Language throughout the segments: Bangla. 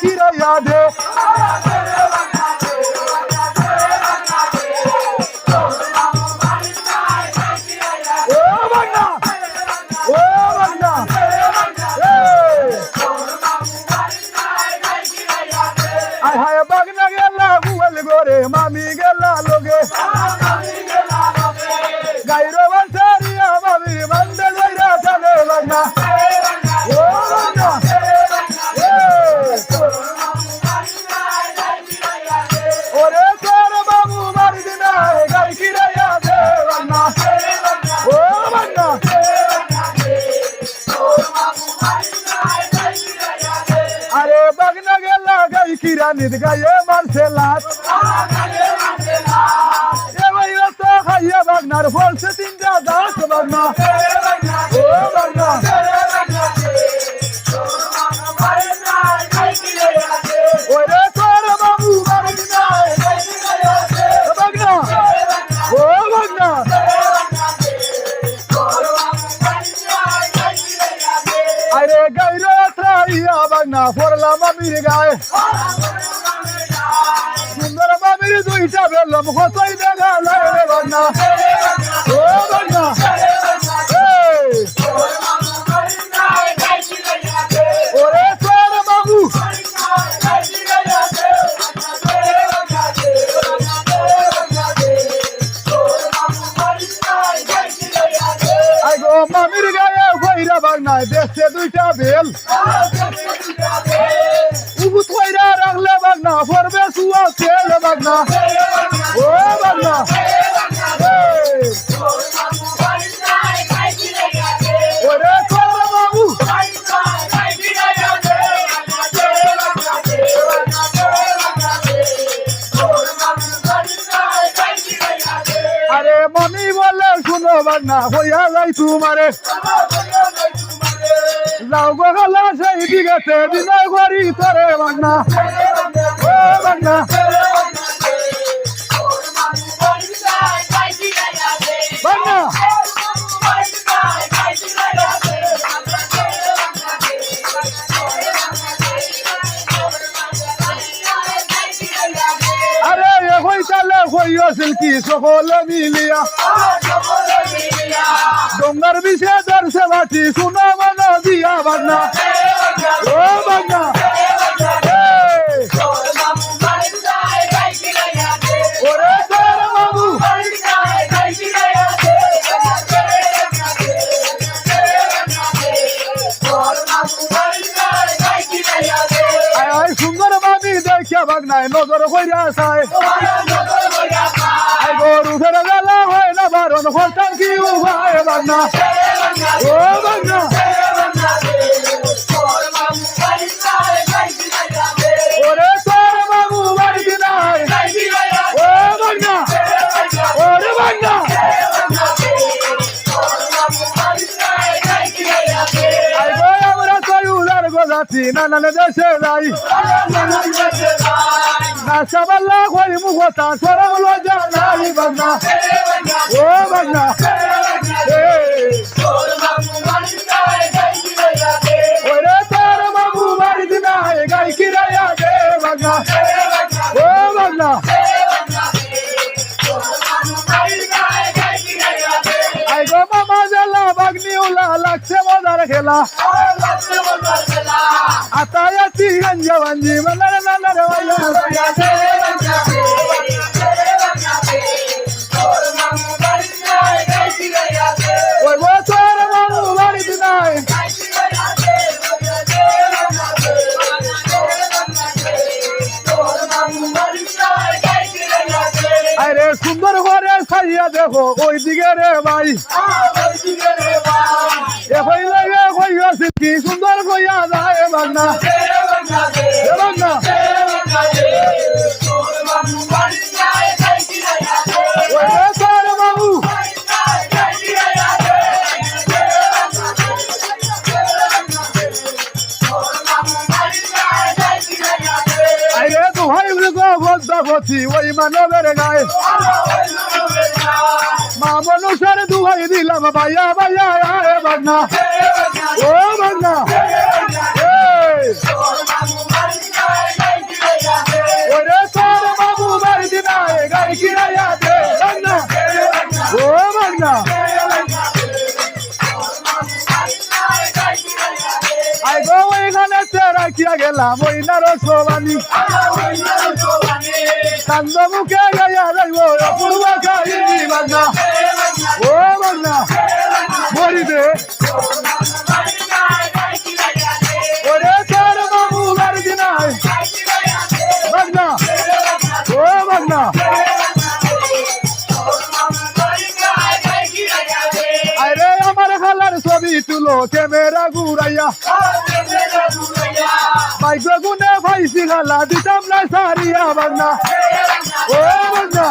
কি রইয়া দে। নিদ গায়ে মারছে লাত এবার খাইয়া বাগনার ফলছে তিনটা দাস বাগনা। বাগনা পড়লাম মামির গায়ে। সুন্দর মামির দুইটা বেললাম কতই দেখা লাগে রে বাগনা ও এই, ওরে তোর বাবু। মামির গায়ে। বাগনা দেখছে দুইটা বেল। উবুত কইরা রাখলে বাগনা পড়বে সুয়া তেল বাগনা। ও বাগনা। শুনো বাগনা হইয়া যাই তোমারে। যাও গো খালা, সেই দিকেতে বিনয় করি তোরে বাগনা ও বাগনা বাগনা আরে হই তালে হইয়াছিল কি সকলে মিলিয়া। ডোঙ্গার বিষে দর্শে বাটি শুনো মন দিয়া বাগনা। ও আয় সুন্দর বাবি দেখিয়া বাগনায় নজর কইরা চায়। না বারণ হরতাম কি উভায় বাগনা ও বাগনা ওরে তোর বাবু বাড়ি দিনায় ও বাগনা ওরে বাগনা আয় গো আমরা কই উলার গোজাতি নানানে দেশে যাই নাচা বাল্লা কই মুখতা সরম লজা নাই বাগনা ও বাগনা এই ওরে তোর বাবু বাড়ি দিনায় গাই তোর বাবু বাড়ি দিনায় আরে সুন্দর করে সাইয়া দেখো ওই দিকে রে ভাই এখন লাগে সুন্দর কইয়া যায় বাগনা গদ্দাপতি ওই মানবের গায়ে। মা মনুষের দুহাই দিলাম ভাইয়া ভাইয়া ও বাগনা। গেলাম, ওই নার সোবানি কান্দ মুখে গাইয়া যাইব, অপূর্ব কাহিনী বাংলা। ও বাংলা, মরিবে। ওরে তোর বাবু বাড়ি দিনাই বাংলা, ও বাংলা। আরে আমার খালার ছবি তুলো ক্যামেরা ঘুরাইয়া। ভাগ্য গুনে ভাইসি খালা দিতাম না সারিয়া বাংলা ও বাংলা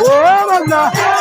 বাবু বাংলা ও বাংলা